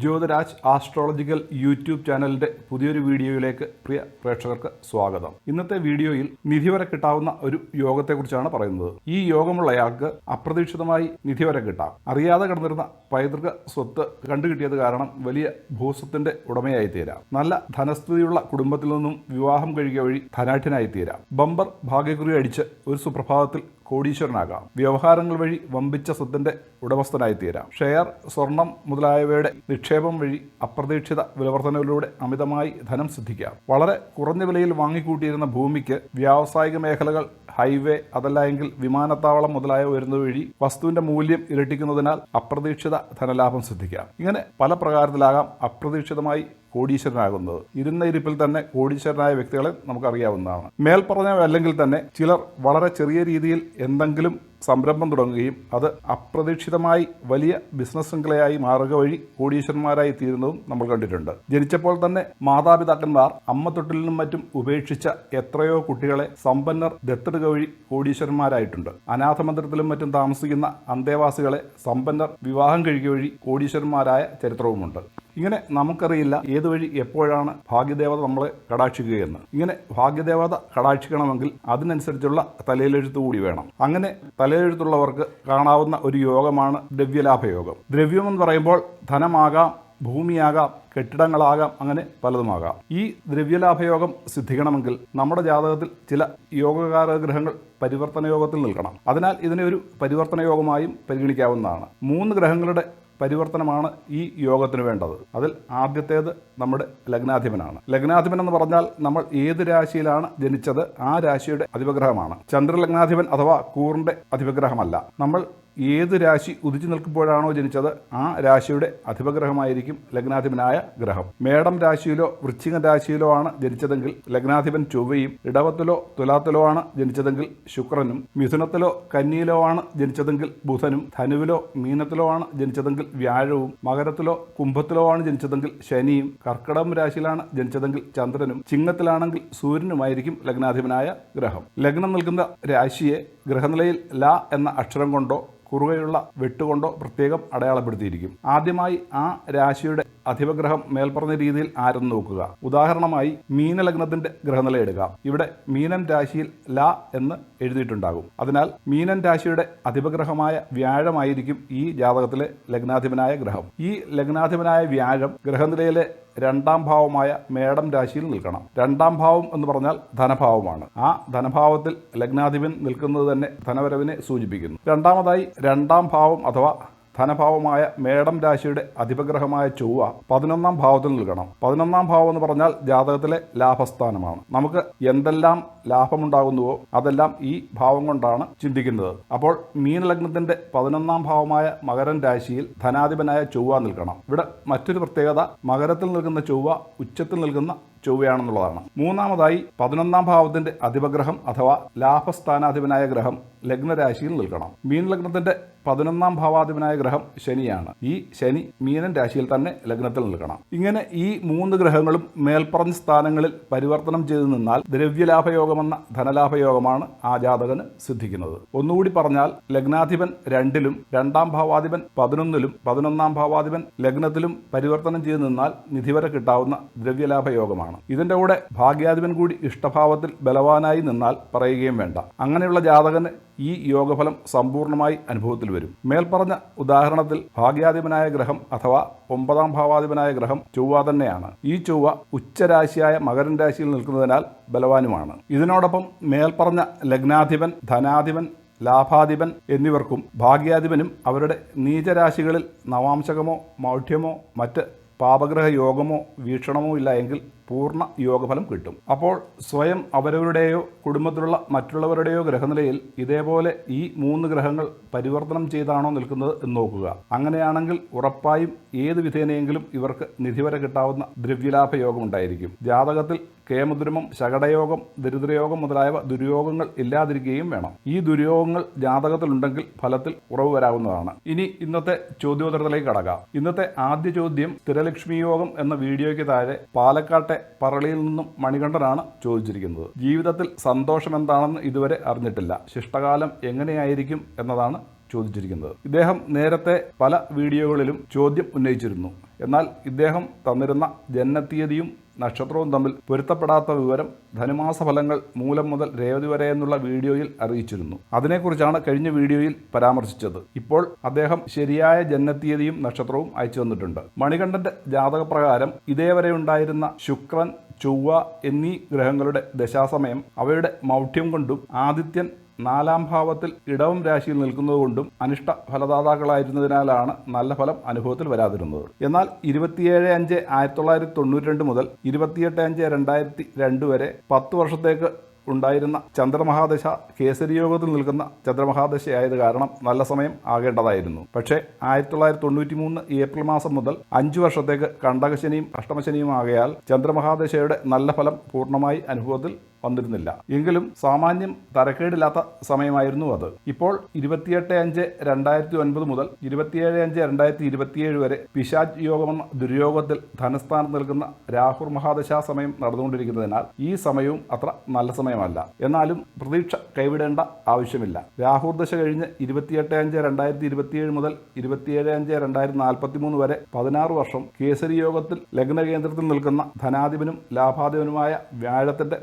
Jyothiraj astrological YouTube ചാനലിന്റെ പുതിയൊരു വീഡിയോയിലേക്ക് പ്രിയ പ്രേക്ഷകർക്ക് സ്വാഗതം. ഇന്നത്തെ വീഡിയോയിൽ നിധി വരെ കിട്ടാവുന്ന ഒരു യോഗത്തെക്കുറിച്ചാണ് പറയുന്നത്. ഈ യോഗമുള്ളയാൾക്ക് അപ്രതീക്ഷിതമായി നിധി വരെ കിട്ടാം. അറിയാതെ കിടന്നിരുന്ന പൈതൃക സ്വത്ത് കണ്ടുകിട്ടിയത് കാരണം വലിയ ഭൂസ്വത്തിന്റെ ഉടമയായി തീരാം നല്ല ധനസ്ഥിതിയുള്ള കുടുംബത്തിൽ നിന്നും വിവാഹം കഴിയുക വഴി ധനാഠ്യനായി തീരാം ബമ്പർ ഭാഗ്യക്കുറി അടിച്ച് ഒരു സുപ്രഭാതത്തിൽ കോടീശ്വരനാകാം. വ്യവഹാരങ്ങൾ വഴി വമ്പിച്ച സ്വത്തിന്റെ ഉടമസ്ഥനായി തീരാം ഷെയർ സ്വർണം മുതലായവയുടെ നിക്ഷേപം വഴി അപ്രതീക്ഷിത വിലവർധനവിലൂടെ അമിതമായി ധനം സിദ്ധിക്കാം. വളരെ കുറഞ്ഞ വിലയിൽ വാങ്ങിക്കൂട്ടിയിരുന്ന ഭൂമിക്ക് വ്യാവസായിക മേഖലകൾ ഹൈവേ അതല്ല എങ്കിൽ വിമാനത്താവളം മുതലായ വരുന്നത് വഴി വസ്തുവിന്റെ മൂല്യം ഇരട്ടിക്കുന്നതിനാൽ അപ്രതീക്ഷിത ധനലാഭം സിദ്ധിക്കാം. ഇങ്ങനെ പല പ്രകാരത്തിലാകാം അപ്രതീക്ഷിതമായി കോടീശ്വരനാകുന്നത്. ഇരുന്ന ഇരിപ്പിൽ തന്നെ കോടീശ്വരനായ വ്യക്തികളെ നമുക്കറിയാവുന്നതാണ്. മേൽപ്പറഞ്ഞ അല്ലെങ്കിൽ തന്നെ ചിലർ വളരെ ചെറിയ രീതിയിൽ എന്തെങ്കിലും സംരംഭം തുടങ്ങുകയും അത് അപ്രതീക്ഷിതമായി വലിയ ബിസിനസ് ശൃംഖലയായി മാറുക വഴി കോടീശ്വരന്മാരായി തീരുന്നതും നമ്മൾ കണ്ടിട്ടുണ്ട്. ജനിച്ചപ്പോൾ തന്നെ മാതാപിതാക്കന്മാർ അമ്മ തൊട്ടിലിനും മറ്റും ഉപേക്ഷിച്ച എത്രയോ കുട്ടികളെ സമ്പന്നർ ദത്തെടുക്ക വഴി കോടീശ്വരന്മാരായിട്ടുണ്ട്. അനാഥമന്ദിരത്തിലും മറ്റും താമസിക്കുന്ന അന്തേവാസികളെ സമ്പന്നർ വിവാഹം കഴിക്കുക വഴി കോടീശ്വരന്മാരായ ചരിത്രവുമുണ്ട്. ഇങ്ങനെ നമുക്കറിയില്ല ഏത് വഴി എപ്പോഴാണ് ഭാഗ്യദേവത നമ്മളെ കടാക്ഷിക്കുകയെന്ന്. ഇങ്ങനെ ഭാഗ്യദേവത കടാക്ഷിക്കണമെങ്കിൽ അതിനനുസരിച്ചുള്ള തലയിലെഴുത്ത് കൂടി വേണം. അങ്ങനെ തലയിലെഴുത്തുള്ളവർക്ക് കാണാവുന്ന ഒരു യോഗമാണ് ദ്രവ്യലാഭയോഗം. ദ്രവ്യം എന്ന് പറയുമ്പോൾ ധനമാകാം ഭൂമിയാകാം കെട്ടിടങ്ങളാകാം അങ്ങനെ പലതുമാകാം. ഈ ദ്രവ്യലാഭയോഗം സിദ്ധിക്കണമെങ്കിൽ നമ്മുടെ ജാതകത്തിൽ ചില യോഗകാരഗ്രഹങ്ങൾ പരിവർത്തന യോഗത്തിൽ നിൽക്കണം. അതിനാൽ ഇതിനെ ഒരു പരിവർത്തന യോഗമായും പരിഗണിക്കാവുന്നതാണ്. മൂന്ന് ഗ്രഹങ്ങളുടെ പരിവർത്തനമാണ് ഈ യോഗത്തിന് വേണ്ടത്. അതിൽ ആദ്യത്തേത് നമ്മുടെ ലഗ്നാധിപനാണ്. ലഗ്നാധിപൻ എന്ന് പറഞ്ഞാൽ നമ്മൾ ഏത് രാശിയിലാണ് ജനിച്ചത് ആ രാശിയുടെ അധിപഗ്രഹമാണ്. ചന്ദ്രലഗ്നാധിപൻ അഥവാ കൂറിന്റെ അധിപഗ്രഹമല്ല. നമ്മൾ ഏത് രാശി ഉദിച്ചു നിൽക്കുമ്പോഴാണോ ജനിച്ചത് ആ രാശിയുടെ അധിപഗ്രഹമായിരിക്കും ലഗ്നാധിപനായ ഗ്രഹം. മേടം രാശിയിലോ വൃശ്ചിക രാശിയിലോ ആണ് ജനിച്ചതെങ്കിൽ ലഗ്നാധിപൻ ചൊവ്വയും ഇടവത്തിലോ തുലാത്തിലോ ആണ് ജനിച്ചതെങ്കിൽ ശുക്രനും മിഥുനത്തിലോ കന്നിയിലോ ആണ് ജനിച്ചതെങ്കിൽ ബുധനും ധനുവിലോ മീനത്തിലോ ആണ് ജനിച്ചതെങ്കിൽ വ്യാഴവും മകരത്തിലോ കുംഭത്തിലോ ആണ് ജനിച്ചതെങ്കിൽ ശനിയും കർക്കിടകം രാശിയിലാണ് ജനിച്ചതെങ്കിൽ ചന്ദ്രനും ചിങ്ങത്തിലാണെങ്കിൽ സൂര്യനുമായിരിക്കും ലഗ്നാധിപനായ ഗ്രഹം. ലഗ്നം നൽകുന്ന രാശിയെ ഗ്രഹനിലയിൽ ല എന്ന അക്ഷരം കൊണ്ടോ കുറുകയുള്ള വെട്ടുകൊണ്ടോ പ്രത്യേകം അടയാളപ്പെടുത്തിയിരിക്കും. ആദ്യമായി ആ രാശിയുടെ അധിപഗ്രഹം മേൽപ്പറഞ്ഞ രീതിയിൽ ആരെന്ന് നോക്കുക. ഉദാഹരണമായി മീനലഗ്നത്തിന്റെ ഗ്രഹനില എടുക്കാം ഇവിടെ മീനൻ രാശിയിൽ ല എന്ന് എഴുതിയിട്ടുണ്ടാകും. അതിനാൽ മീനൻ രാശിയുടെ അധിപഗ്രഹമായ വ്യാഴമായിരിക്കും ഈ ജാതകത്തിലെ ലഗ്നാധിപനായ ഗ്രഹം. ഈ ലഗ്നാധിപനായ വ്യാഴം ഗ്രഹനിലയിലെ രണ്ടാം ഭാവമായ മേടം രാശിയിൽ നിൽക്കണം. രണ്ടാം ഭാവം എന്ന് പറഞ്ഞാൽ ധനഭാവമാണ്. ആ ധനഭാവത്തിൽ ലഗ്നാധിപൻ നിൽക്കുന്നത് തന്നെ ധനവരവിനെ സൂചിപ്പിക്കുന്നു. രണ്ടാമതായി രണ്ടാം ഭാവം അഥവാ ധനഭാവമായ മേടം രാശിയുടെ അധിപഗ്രഹമായ ചൊവ്വ പതിനൊന്നാം ഭാവത്തിൽ നിൽക്കണം. പതിനൊന്നാം ഭാവം എന്ന് പറഞ്ഞാൽ ജാതകത്തിലെ ലാഭസ്ഥാനമാണ്. നമുക്ക് എന്തെല്ലാം ലാഭമുണ്ടാകുന്നുവോ അതെല്ലാം ഈ ഭാവം കൊണ്ടാണ് ചിന്തിക്കുന്നത്. അപ്പോൾ മീനലഗ്നത്തിന്റെ പതിനൊന്നാം ഭാവമായ മകരൻ രാശിയിൽ ധനാധിപനായ ചൊവ്വ നിൽക്കണം. ഇവിടെ മറ്റൊരു പ്രത്യേകത മകരത്തിൽ നിൽക്കുന്ന ചൊവ്വ ഉച്ചത്തിൽ നിൽക്കുന്ന ചൊവ്വയാണെന്നുള്ളതാണ്. മൂന്നാമതായി പതിനൊന്നാം ഭാവത്തിന്റെ അധിപഗ്രഹം അഥവാ ലാഭസ്ഥാനാധിപനായ ഗ്രഹം ലഗ്നരാശിയിൽ നിൽക്കണം. മീൻ ലഗ്നത്തിന്റെ പതിനൊന്നാം ഭാവാധിപനായ ഗ്രഹം ശനിയാണ്. ഈ ശനി മീനൻ രാശിയിൽ തന്നെ ലഗ്നത്തിൽ നിൽക്കണം. ഇങ്ങനെ ഈ മൂന്ന് ഗ്രഹങ്ങളും മേൽപ്പറഞ്ഞ സ്ഥാനങ്ങളിൽ പരിവർത്തനം ചെയ്തു നിന്നാൽ ദ്രവ്യലാഭയോഗമെന്ന ധനലാഭയോഗമാണ് ആ ജാതകന് സിദ്ധിക്കുന്നത്. ഒന്നുകൂടി പറഞ്ഞാൽ ലഗ്നാധിപൻ രണ്ടിലും രണ്ടാം ഭാവാധിപൻ പതിനൊന്നിലും പതിനൊന്നാം ഭാവാധിപൻ ലഗ്നത്തിലും പരിവർത്തനം ചെയ്തു നിന്നാൽ നിധിവരെ കിട്ടാവുന്ന ദ്രവ്യലാഭയോഗമാണ്. ഇതിന്റെ കൂടെ ഭാഗ്യാധിപൻ കൂടി ഇഷ്ടഭാവത്തിൽ ബലവാനായി നിന്നാൽ പറയുകയും വേണ്ട. അങ്ങനെയുള്ള ജാതകന് ഈ യോഗഫലം സമ്പൂർണമായി അനുഭവത്തിൽ വരും. മേൽപ്പറഞ്ഞ ഉദാഹരണത്തിൽ ഭാഗ്യാധിപനായ ഗ്രഹം അഥവാ ഒമ്പതാം ഭാവാധിപനായ ഗ്രഹം ചൊവ്വ തന്നെയാണ്. ഈ ചൊവ്വ ഉച്ചരാശിയായ മകരൻ രാശിയിൽ നിൽക്കുന്നതിനാൽ ബലവാനുമാണ്. ഇതിനോടൊപ്പം മേൽപ്പറഞ്ഞ ലഗ്നാധിപൻ ധനാധിപൻ ലാഭാധിപൻ എന്നിവർക്കും ഭാഗ്യാധിപനും അവരുടെ നീചരാശികളിൽ നവാംശകമോ മൗഢ്യമോ മറ്റ് പാപഗ്രഹ യോഗമോ വീക്ഷണമോ ഇല്ല എങ്കിൽ പൂർണ യോഗഫലം കിട്ടും. അപ്പോൾ സ്വയം അവരവരുടെയോ കുടുംബത്തിലുള്ള മറ്റുള്ളവരുടെയോ ഗ്രഹനിലയിൽ ഇതേപോലെ ഈ മൂന്ന് ഗ്രഹങ്ങൾ പരിവർത്തനം ചെയ്താണോ നിൽക്കുന്നത് എന്ന് നോക്കുക. അങ്ങനെയാണെങ്കിൽ ഉറപ്പായും ഏത് വിധേനയെങ്കിലും ഇവർക്ക് നിധിവരെ കിട്ടാവുന്ന ദ്രവ്യലാഭ യോഗം ഉണ്ടായിരിക്കും. ജാതകത്തിൽ കേമദുരമം ശകടയോഗം ദരിദ്രയോഗം മുതലായവ ദുര്യോഗങ്ങൾ ഇല്ലാതിരിക്കുകയും വേണം. ഈ ദുര്യോഗങ്ങൾ ജാതകത്തിലുണ്ടെങ്കിൽ ഫലത്തിൽ ഉറവ് വരാവുന്നതാണ്. ഇനി ഇന്നത്തെ ചോദ്യോത്തരത്തിലേക്ക് കടക്കാം. ഇന്നത്തെ ആദ്യ ചോദ്യം സ്ഥിരലക്ഷ്മി യോഗം എന്ന വീഡിയോയ്ക്ക് താഴെ പാലക്കാട്ടെ പറളിയിൽ നിന്നും മണികണ്ഠനാണ് ചോദിച്ചിരിക്കുന്നത്. ജീവിതത്തിൽ സന്തോഷം എന്താണെന്ന് ഇതുവരെ അറിഞ്ഞിട്ടില്ല. ശിഷ്ടകാലം എങ്ങനെയായിരിക്കും എന്നതാണ് ചോദിച്ചിരിക്കുന്നത്. ഇദ്ദേഹം നേരത്തെ പല വീഡിയോകളിലും ചോദ്യം ഉന്നയിച്ചിരുന്നു. എന്നാൽ ഇദ്ദേഹം തന്നിരുന്ന ജനനത്തീയതിയും നക്ഷത്രവും തമ്മിൽ പൊരുത്തപ്പെടാത്ത വിവരം ധനുമാസ ഫലങ്ങൾ മൂലം മുതൽ രേവതി വരെ എന്നുള്ള വീഡിയോയിൽ അറിയിച്ചിരുന്നു. അതിനെക്കുറിച്ചാണ് കഴിഞ്ഞ വീഡിയോയിൽ പരാമർശിച്ചത്. ഇപ്പോൾ അദ്ദേഹം ശരിയായ ജനനത്തീയതിയും നക്ഷത്രവും അയച്ചു തന്നിട്ടുണ്ട്. മണികണ്ഠന്റെ ജാതകപ്രകാരം ഇതേവരെ ഉണ്ടായിരുന്ന ശുക്രൻ ചൊവ്വ എന്നീ ഗ്രഹങ്ങളുടെ ദശാസമയം അവയുടെ മൗഢ്യം കൊണ്ടും ആദിത്യൻ നാലാം ഭാവത്തിൽ ഇടവം രാശിയിൽ നിൽക്കുന്നതുകൊണ്ടും അനിഷ്ട ഫലദാതാക്കളായിരുന്നതിനാലാണ് നല്ല ഫലം അനുഭവത്തിൽ വരാതിരുന്നത്. എന്നാൽ ഇരുപത്തിയേഴ് അഞ്ച് ആയിരത്തി തൊള്ളായിരത്തി തൊണ്ണൂറ്റി രണ്ട് മുതൽ ഇരുപത്തിയെട്ട് അഞ്ച് രണ്ടായിരത്തി രണ്ട് വരെ പത്ത് വർഷത്തേക്ക് ഉണ്ടായിരുന്ന ചന്ദ്രമഹാദശ കേസരി യോഗത്തിൽ നിൽക്കുന്ന ചന്ദ്രമഹാദശയായത് കാരണം നല്ല സമയം ആകേണ്ടതായിരുന്നു. പക്ഷേ ആയിരത്തി തൊള്ളായിരത്തി തൊണ്ണൂറ്റി മൂന്ന് ഏപ്രിൽ മാസം മുതൽ അഞ്ചു വർഷത്തേക്ക് കണ്ടകശനിയും അഷ്ടമശനിയും ആകയാൽ ചന്ദ്രമഹാദശയുടെ നല്ല ഫലം പൂർണമായി അനുഭവത്തിൽ വന്നിരുന്നില്ല. എങ്കിലും സാമാന്യം തരക്കേടില്ലാത്ത സമയമായിരുന്നു അത്. ഇപ്പോൾ ഇരുപത്തിയെട്ട് അഞ്ച് രണ്ടായിരത്തി ഒൻപത് മുതൽ ഇരുപത്തിയേഴ് അഞ്ച് രണ്ടായിരത്തി ഇരുപത്തിയേഴ് വരെ പിശാജ് യോഗമെന്ന ദുര്യോഗത്തിൽ ധനസ്ഥാനം നൽകുന്ന രാഹുർ മഹാദശാ സമയം നടന്നുകൊണ്ടിരിക്കുന്നതിനാൽ ഈ സമയവും അത്ര നല്ല സമയമല്ല. എന്നാലും പ്രതീക്ഷ കൈവിടേണ്ട ആവശ്യമില്ല. രാഹുർ ദശ കഴിഞ്ഞ് ഇരുപത്തിയെട്ട് അഞ്ച് രണ്ടായിരത്തി ഇരുപത്തിയേഴ് മുതൽ ഇരുപത്തിയേഴ് അഞ്ച് രണ്ടായിരത്തി നാൽപ്പത്തി മൂന്ന് വരെ പതിനാറ് വർഷം കേസരി യോഗത്തിൽ ലഗ്ന കേന്ദ്രത്തിൽ നിൽക്കുന്ന ധനാധിപനും ലാഭാധിപനുമായ വ്യാഴത്തിന്റെ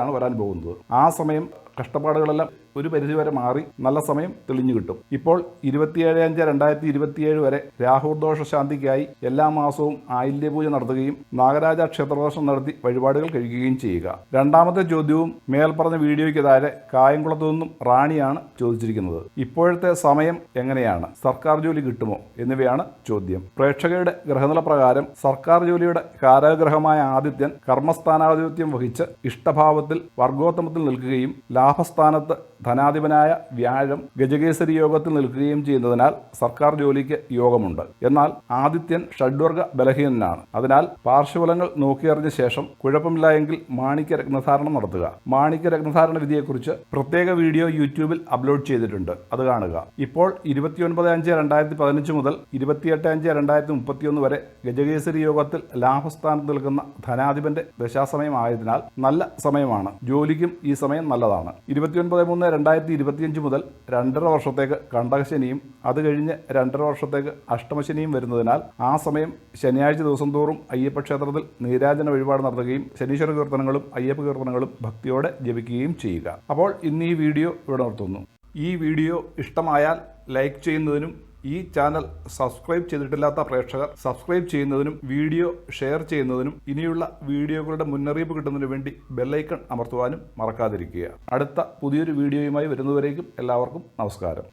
മഹാദശയാണ് വരാൻ പോകുന്നത്. ആ സമയം കഷ്ടപ്പാടുകളെല്ലാം ഒരു പരിധിവരെ മാറി നല്ല സമയം തെളിഞ്ഞു കിട്ടും. ഇപ്പോൾ ഇരുപത്തിയേഴ് അഞ്ച് രണ്ടായിരത്തി ഇരുപത്തിയേഴ് വരെ രാഹുദോഷ ശാന്തിക്കായി എല്ലാ മാസവും ആയില്യപൂജ നടത്തുകയും നാഗരാജ ക്ഷേത്രദോഷം നടത്തി വഴിപാടുകൾ കഴിക്കുകയും ചെയ്യുക. രണ്ടാമത്തെ ചോദ്യവും മേൽപ്പറഞ്ഞ വീഡിയോയ്ക്ക് താഴെ കായംകുളത്തു നിന്നും റാണിയാണ് ചോദിച്ചിരിക്കുന്നത്. ഇപ്പോഴത്തെ സമയം എങ്ങനെയാണ്? സർക്കാർ ജോലി കിട്ടുമോ? എന്നിവയാണ് ചോദ്യം. പ്രേക്ഷകരുടെ ഗ്രഹനില പ്രകാരം സർക്കാർ ജോലിയുടെ കാരാഗ്രഹമായ ആദിത്യൻ കർമ്മസ്ഥാനാധിപത്യം വഹിച്ച് ഇഷ്ടഭാവത്തിൽ വർഗോത്തമത്തിൽ നിൽക്കുകയും ലാഭസ്ഥാനത്ത് ധനാധിപനായ വ്യാഴം ഗജകേസരി യോഗത്തിൽ നിൽക്കുകയും ചെയ്യുന്നതിനാൽ സർക്കാർ ജോലിക്ക് യോഗമുണ്ട്. എന്നാൽ ആദിത്യൻ ഷഡ്വർഗ ബലഹീനനാണ്. അതിനാൽ പാർശ്വഫലങ്ങൾ നോക്കിയറിഞ്ഞ ശേഷം കുഴപ്പമില്ല എങ്കിൽ മാണിക്യ രത്നധാരണം നടത്തുക. മാണിക്യ രത്നധാരണ വിധിയെക്കുറിച്ച് പ്രത്യേക വീഡിയോ യൂട്യൂബിൽ അപ്ലോഡ് ചെയ്തിട്ടുണ്ട്. അത് കാണുക. ഇപ്പോൾ ഇരുപത്തിയൊൻപത് അഞ്ച് രണ്ടായിരത്തി പതിനഞ്ച് മുതൽ ഇരുപത്തിയെട്ട് അഞ്ച് രണ്ടായിരത്തി മുപ്പത്തിയൊന്ന് വരെ ഗജകേസരി യോഗത്തിൽ ലാഭസ്ഥാനത്ത് നിൽക്കുന്ന ധനാധിപന്റെ ദശാസമയം ആയതിനാൽ നല്ല സമയമാണ്. ജോലിക്കും ഈ സമയം നല്ലതാണ്. ഇരുപത്തിയൊൻപത് മൂന്ന് രണ്ടായിരത്തി ഇരുപത്തിയഞ്ച് മുതൽ രണ്ടര വർഷത്തേക്ക് കണ്ടകശനിയും അത് കഴിഞ്ഞ് രണ്ടര വർഷത്തേക്ക് അഷ്ടമശനിയും വരുന്നതിനാൽ ആ സമയം ശനിയാഴ്ച ദിവസം തോറും അയ്യപ്പ ക്ഷേത്രത്തിൽ നീരാജന വഴിപാട് നടത്തുകയും ശനീശ്വര കീർത്തനങ്ങളും അയ്യപ്പ കീർത്തനങ്ങളും ഭക്തിയോടെ ജപിക്കുകയും ചെയ്യുക. അപ്പോൾ ഇന്ന് ഈ വീഡിയോ ഇവിടെ നിർത്തുന്നു. ഈ വീഡിയോ ഇഷ്ടമായാൽ ലൈക്ക് ചെയ്യുന്നതിനും ഈ ചാനൽ സബ്സ്ക്രൈബ് ചെയ്തിട്ടില്ലാത്ത പ്രേക്ഷകർ സബ്സ്ക്രൈബ് ചെയ്യുന്നതിനും വീഡിയോ ഷെയർ ചെയ്യുന്നതിനും ഇനിയുള്ള വീഡിയോകളുടെ മുന്നറിയിപ്പ് കിട്ടുന്നതിനു വേണ്ടി ബെല്ലൈക്കൺ അമർത്തുവാനും മറക്കാതിരിക്കുക. അടുത്ത പുതിയൊരു വീഡിയോയുമായി വരുന്നവരേക്കും എല്ലാവർക്കും നമസ്കാരം.